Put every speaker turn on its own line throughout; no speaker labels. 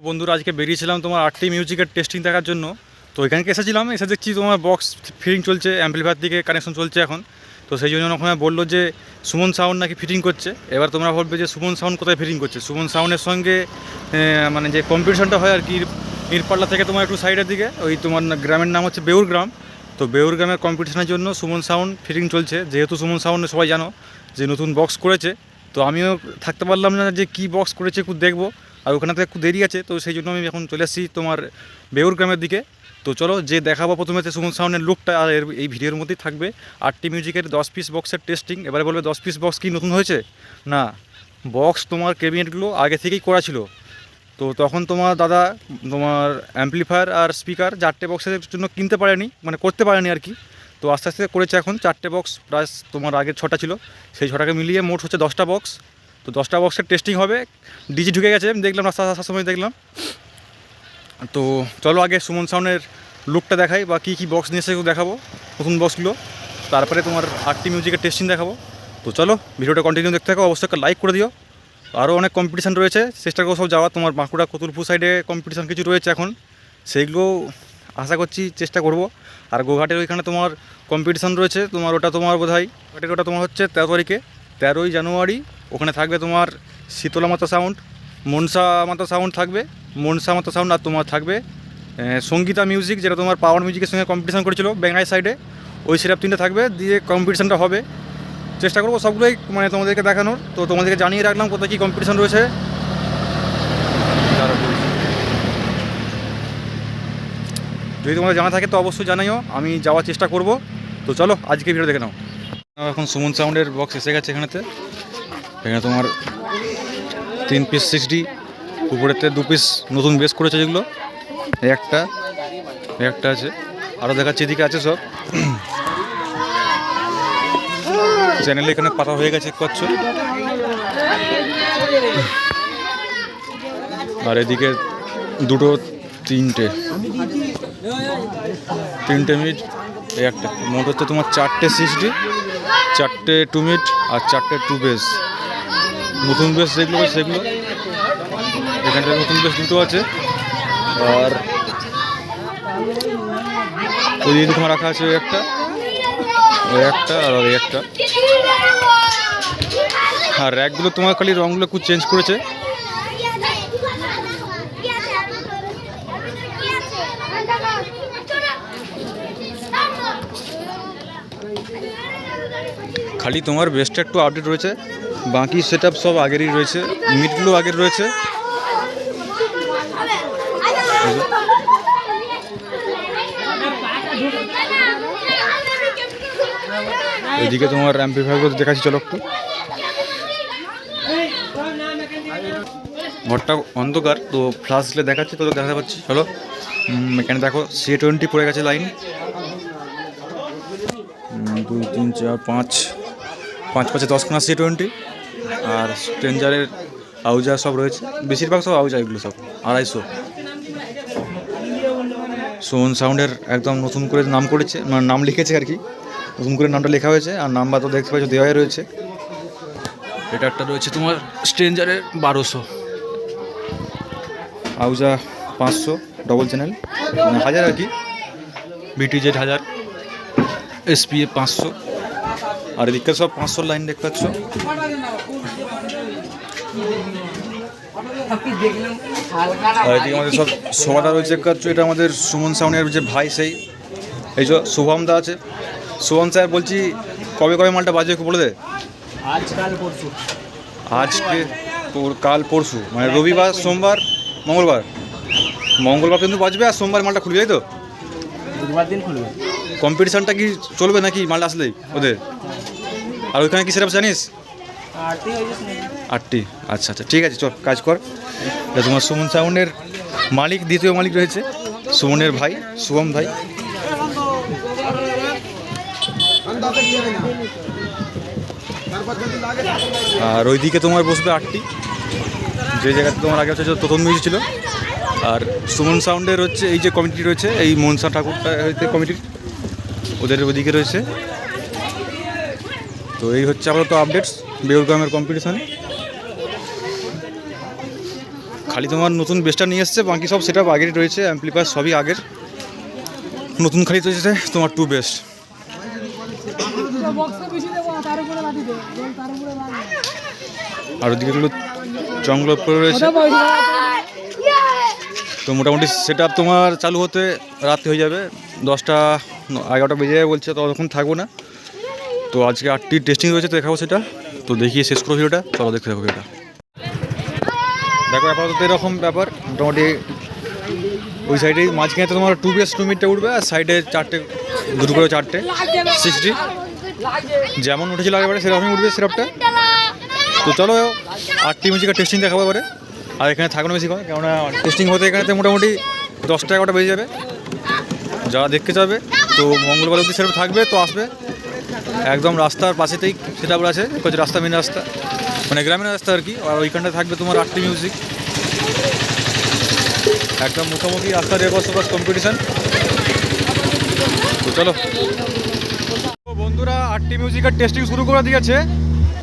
বন্ধুরা, আজকে বেরিয়েছিলাম তোমার আটটি মিউজিকের টেস্টিং দেখার জন্য। তো এখানকে এসেছিলাম, এসে দেখছি তোমার বক্স ফিটিং চলছে অ্যাম্পলিফায়ার দিকে কানেকশন চলছে এখন। তো সেই জন্য ওখানে বলল যে, সুমন সাউন্ড নাকি ফিটিং করছে। এবার তোমরা বলবে যে, সুমন সাউন্ড কোথায় ফিটিং করছে? সুমন সাউন্ডের সঙ্গে মানে যে কম্পিটিশনটা হয় আর কি ইরপাল্লা থেকে তোমার একটু সাইডের দিকে, ওই তোমার গ্রামের নাম হচ্ছে বেউর গ্রাম। তো বেউর গ্রামের কম্পিটিশনের জন্য সুমন সাউন্ড ফিটিং চলছে। যেহেতু সুমন সাউন্ড সবাই জানো যে, নতুন বক্স করেছে। তো আমিও থাকতে পারলাম না যে, কী বক্স করেছে একটু দেখব। আর ওখানে তো একটু দেরি আছে, তো সেই জন্য আমি এখন চলে এসেছি তোমার বেউর গ্রামের দিকে। তো চলো যে দেখাবো প্রথমে সুমন সাউন্ডের লুকটা আর এর, এই ভিডিওর মধ্যেই থাকবে। আটটি মিউজিকের দশ পিস বক্সের টেস্টিং এবারে বলবে দশ পিস বক্স কি নতুন হয়েছে? না বক্স তোমার ক্যাবিনেটগুলো আগে থেকেই করা ছিল। তো তখন তোমার দাদা, তোমার অ্যাম্পলিফায়ার আর স্পিকার চারটে বক্সের জন্য কিনতে পারেনি মানে করতে পারেনি আর কি। তো আস্তে আস্তে করেছে এখন। চারটে বক্স প্রায় তোমার আগে ছটা ছিল। সেই ছটাকে মিলিয়ে মোট হচ্ছে দশটা বক্স তো দশটা বক্সের টেস্টিং হবে। ডিজি ঢুকে গেছে, আমি দেখলাম রাস্তা আসার সময় দেখলাম। তো চলো আগে সুমন সাউন্ডের লুকটা দেখাই বা কী কী বক্স নিয়ে এসে দেখাবো, নতুন বক্সগুলো তারপরে তোমার আটটি মিউজিকের টেস্টিং দেখাবো। তো চলো, ভিডিওটা কন্টিনিউ দেখতে থাকো, অবশ্যই একটা লাইক করে দিও। আরও অনেক কম্পিটিশান রয়েছে, চেষ্টা করো সব যাওয়া তোমার বাঁকুড়া কতুলপুর সাইডে কম্পিটিশান কিছু রয়েছে এখন। সেইগুলো আশা করছি চেষ্টা করব। আর গোঘাটের ওইখানে তোমার কম্পিটিশান রয়েছে, তোমার ওটা তোমার বোধ হয় ওটা তোমার হচ্ছে তেরো তারিখে। তেরোই জানুয়ারি, ওখানে থাকবে তোমার শীতলা মাতা সাউন্ড মনসা মাতা সাউন্ড থাকবে, মনসা মাতা সাউন্ড আর তোমার থাকবে সঙ্গীতা মিউজিক যেটা তোমার পাওয়ার মিউজিকের সঙ্গে কম্পিটিশান করেছিল বেঙ্গাই সাইডে ওই সিরাপ তিনটে থাকবে, দিয়ে কম্পিটিশানটা হবে। চেষ্টা করব সবগুলোই মানে তোমাদেরকে দেখানোর, তো তোমাদেরকে জানিয়ে রাখলাম কোথায় কী কম্পিটিশান রয়েছে। যদি তোমাদের জানা থাকে তো অবশ্যই জানাইও, আমি যাওয়ার চেষ্টা করব। তো চলো আজকে ভিডিও দেখে নাও। এখন সুমন সাউন্ডের বক্স এসে গেছে এখানেতে। এখানে তোমার তিন পিস সিক্সটি উপরেতে দু পিস নতুন বেস করেছে যেগুলো। একটা একটা আছে। আরও দেখাচ্ছি এদিকে আছে সব। চ্যানেলে এখানে পাতা হয়ে গেছে পাচ্ছ আর এদিকে দুটো, তিনটে। তিনটে এই একটা। মোট হচ্ছে তোমার চারটে সিক্সটি চারটে টু মিট আর চারটে টু বেস। নতুন বেস যেগুলো সেগুলো। এখানটা নতুন বেস দুটো আছে। আর ওই তোমার রাখা আছে ওই একটা ওই একটা আর ওই একটা। আর র্যাকগুলো তোমার খালি রঙগুলো খুব চেঞ্জ করেছে। খালি তোমার বেস্টটা একটু আপডেট রয়েছে। বাকি সেট সব আগেরই রয়েছে। মিটগুলো আগের রয়েছে। এদিকে তোমার অ্যাম্পিফায়ারগুলো দেখাচ্ছি, চলো একটু। ঘরটা অন্ধকার, তো ফ্লাশ দিলে দেখাচ্ছি তো দেখাতে পাচ্ছি, চলো। এখানে দেখো সি টোয়েন্টি পড়ে গেছে লাইন দুই, তিন, চার, পাঁচ। পাঁচ পাঁচে দশখানা সি টোয়েন্টি আর স্ট্রেঞ্জারের আউজা সব রয়েছে। বেশিরভাগ সব আউজা এগুলো সব, আড়াইশো। সোহন সাউন্ডের একদম নতুন করে নাম করেছে মানে নাম লিখেছে আর কি। নতুন করে নামটা লেখা হয়েছে, আর নাম্বার তো দেখতে পাচ্ছ দেওয়াই রয়েছে। এটা একটা রয়েছে তোমার স্ট্রেঞ্জারের বারোশো। আউজা পাঁচশো ডবল চ্যানেল হাজার আর কি। বিটিজেড হাজার এসপিএ পাঁচশো। আর এদিকে সব পাঁচশো লাইন দেখতে পাচ্ছ আর এদিকে আমাদের সব সবাটা রয়েছে দেখতে পাচ্ছ এটা আমাদের সুমন সাউনের যে ভাই সেই। এই যে শুভম দা আছে। শুভম স্যার বলছি কবে কবে মালটা বাজে একটু বলে দে।
আজকাল পরশু।
আজকে তোর কাল পরশু মানে রবিবার সোমবার মঙ্গলবার। মঙ্গলবার কিন্তু বাজবে আর সোমবার মালটা খুলবে তাই তো?
বুধবার দিন খুলবে।
কম্পিটিশনটা কি চলবে নাকি মালটা আসলেই ওদের? আর ওইখানে কি সেরকম জানিস? আটটি আচ্ছা আচ্ছা ঠিক আছে চল কাজ কর। তোমার সুমন সাউন্ডের মালিক দ্বিতীয় মালিক রয়েছে সুমনের ভাই শুভম ভাই। আর ওইদিকে তোমার বসবে আটটি যে জায়গাতে তোমার আগে হচ্ছে তোতন মিউজিক ছিল। আর সুমন সাউন্ডের হচ্ছে এই যে কমিটি রয়েছে এই মনসা ঠাকুর কমিটির ওদের ওদিকে রয়েছে। তো এই হচ্ছে আপাতত আপডেটস বেউরগ্রামের কম্পিটিশন খালি তোমার নতুন বেসটা নিয়ে এসছে, বাকি সব সেটা আগেরই রয়েছে অ্যাম্পলিফায়ার সবই আগের। নতুন খালি রয়েছে তোমার টু বেস্ট আর ওদিকে এগুলো জঙ্গল রয়েছে। তো মোটামুটি সেট তোমার চালু হতে রাত্রি হয়ে যাবে, দশটা এগারোটা বেজে যাবে বলছে, ততক্ষণ থাকব না। তো আজকে আটটি টেস্টিং রয়েছে, তো দেখাবো সেটা। তো দেখিয়ে শেষ করো ভিডিওটা, চলো দেখতে থাকো ভিডিওটা। দেখো, আপাতত এরকম ব্যাপার। মোটামুটি ওই সাইডে মাঝখানে তোমার টু বিএস টু মিটটা উঠবে, আর সাইডে চারটে, দুটো করে চারটে সিক্সটি যেমন উঠেছিল আগেবারে সেরকমই উঠবে সিরাপটা তো চলো, আটটি মিউজিকের টেস্টিং দেখাবো এবারে। আর এখানে থাকবে বেশিক্ষণ কেননা টেস্টিং হতে এখানে মোটামুটি দশটা এগারোটা বেজে যাবে। যারা দেখতে যাবে তো মঙ্গলবার অবধি সেরকম থাকবে, তো আসবে। একদম রাস্তার পাশেতেই সেটা আছে রাস্তা মেন রাস্তা মানে গ্রামীণ রাস্তা আর কি, আর ওইখানটা থাকবে তোমার আটটি মিউজিক একদম মুখোমুখি রাস্তার রেবাস বাস কম্পিটিশান তো চলো। বন্ধুরা, আটটি মিউজিকের টেস্টিং শুরু করে দিয়েছে।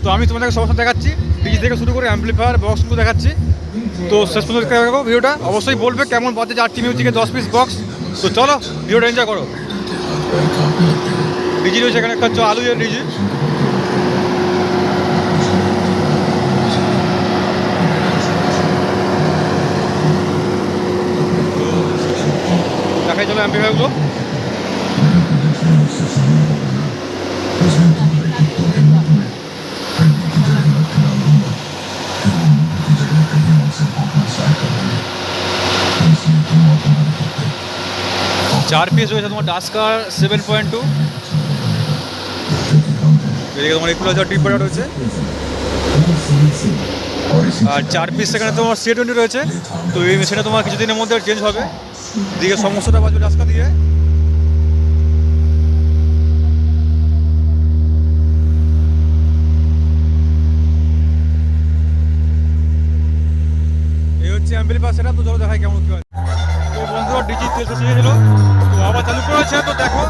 তো আমি তোমাদেরকে সমস্যা দেখাচ্ছি ডিজি থেকে শুরু করে অ্যাম্পলিফায়ার বক্সগুলো দেখাচ্ছি। তো শেষ পর্যন্ত ভিডিওটা। অবশ্যই বলবে কেমন বাজে আটটি মিউজিকের দশ পিস বক্স তো চলো, ভিডিওটা এনজয় করো। ডিজি রয়েছে এখানে একটা হচ্ছে আলু ডিজি। দেখাই চলো অ্যাম্পলিফায়ারগুলো চার পিস রয়েছে তোমার ডাস্কার সেভেন পয়েন্ট টু এদিকে তোমার ইকুলাইজার ডিপ রয়েছে। আর চার পিস সেখানে তোমার সি টোয়েন্টি রয়েছে। তো এই মেশিনটা তোমার কিছুদিনের মধ্যে চেঞ্জ হবে। দিকে সমস্যাটা বাজবে ডাস্কা দিয়ে। এই হচ্ছে অ্যাম্পলিফায়ার সেটা তো চলো দেখাই কেমন কি হয়। তো বন্ধুরা ডিজি তেল শেষ আবার চালু করেছে তো দেখো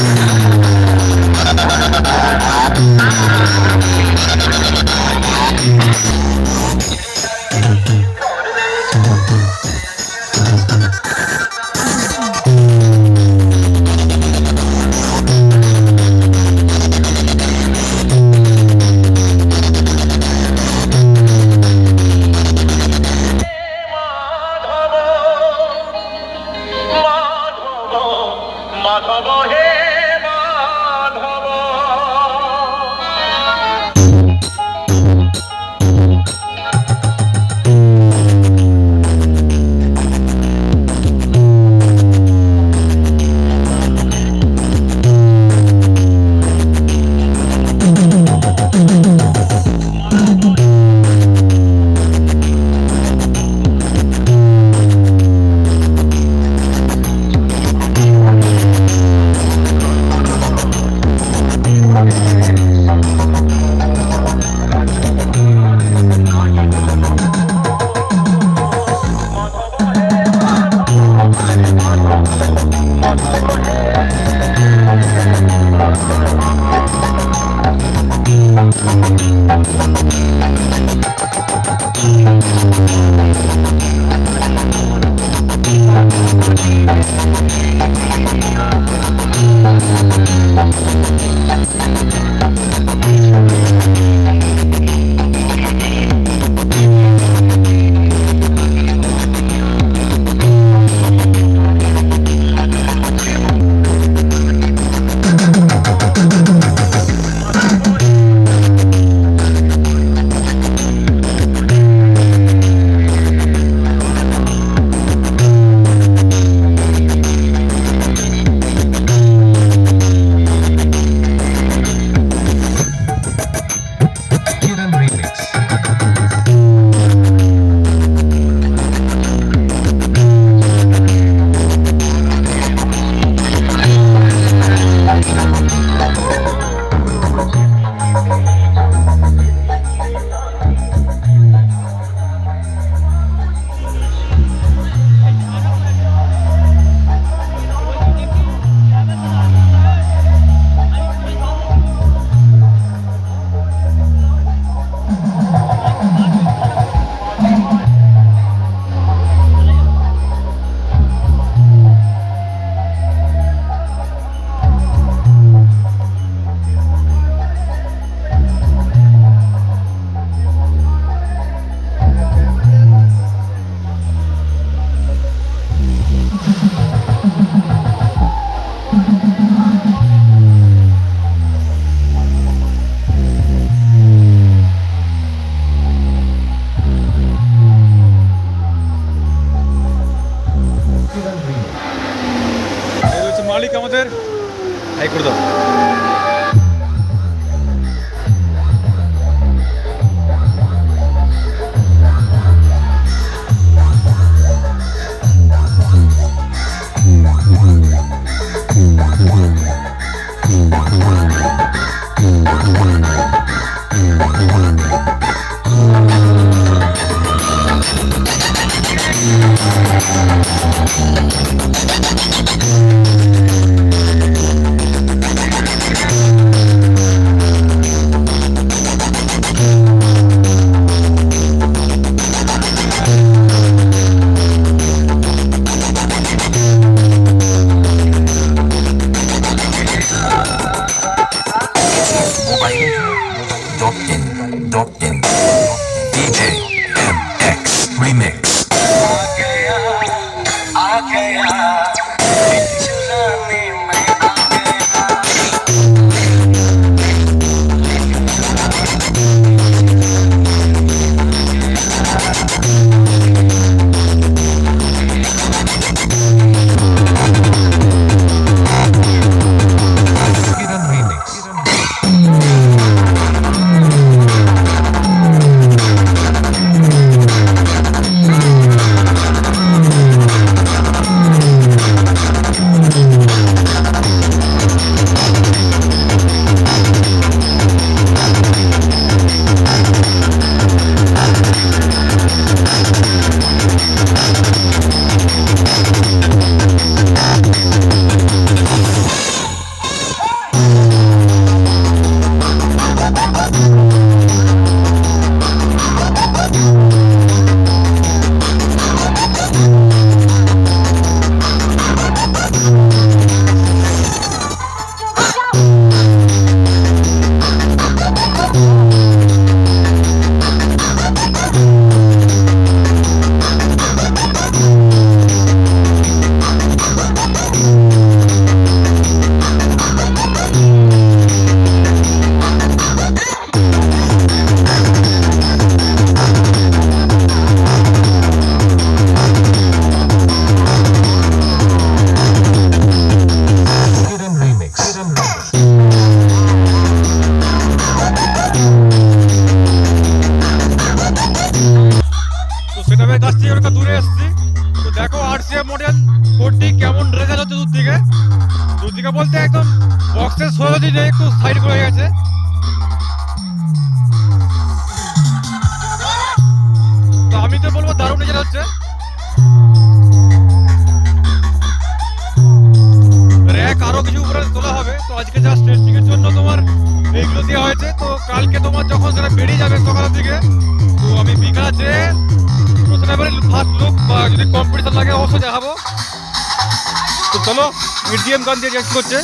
Mm-hmm. তোমার যখন সেটা বেরিয়ে যাবে সকালের দিকে, তো আমি বিকালে যেয়ে সেটা এবারে ফার্স্ট লুক বা যদি কম্পিটিশন লাগে অবশ্যই দেখাবো। তো চলো মিউজিয়াম গান দিয়ে করছে।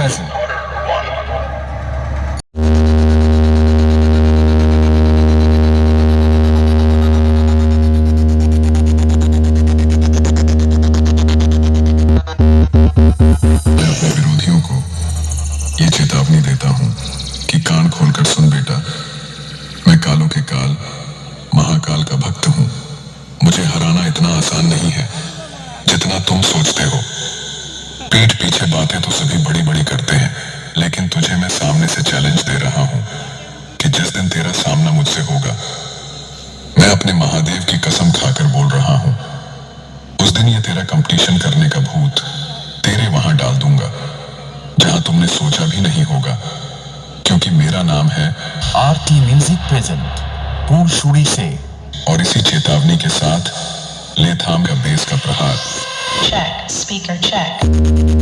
present.
उस है तेरा कंपटीशन करने का भूत, तेरे वहाँ डाल दूँगा। जहाँ तुमने सोचा भी नहीं होगा, क्योंकि मेरा नाम है
आरती म्यूज़िक प्रेजेंट पूरी से।
और इसी चेतावनी के साथ, लेथाम का बेस का प्रहार।
Check speaker check.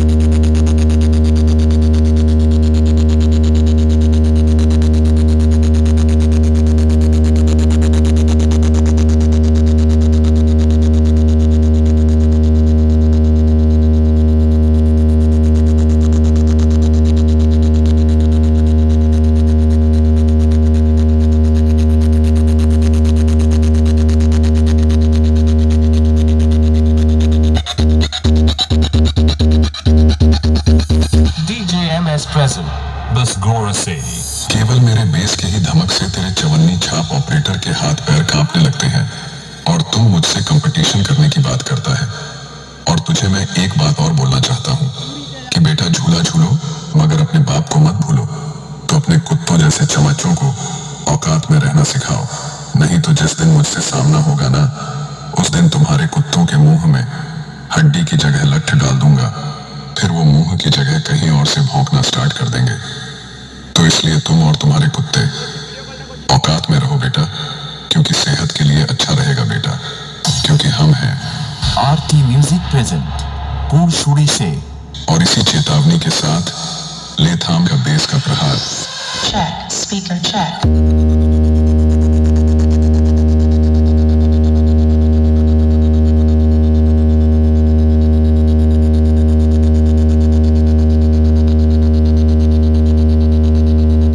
कंपटीशन करने की बात करता है। और तुझे मैं एक बात और बोलना चाहता हूँ कि बेटा झूला झूलो, मगर अपने बाप को मत भूलो। तो अपने कुत्तों जैसे चमचों को औकात में रहना सिखाओ। नहीं तो जिस दिन मुझसे सामना होगा ना, उस दिन तुम्हारे कुत्तों के मुँह में हड्डी की जगह लठ डाल दूँगा। फिर वो मुँह की जगह कहीं और से भौंकना स्टार्ट कर देंगे। तो इसलिए तुम और तुम्हारे कुत्ते औकात में रहो बेटा, क्योंकि सेहत के लिए अच्छा रहेगा बेटा। क्योंकि हम हैं।
म्यूज़िक प्रेजेंट पूर्ण शूड़ी से।
और इसी चेतावनी के साथ लेथाम का बेस का प्रहार।
Check speaker check.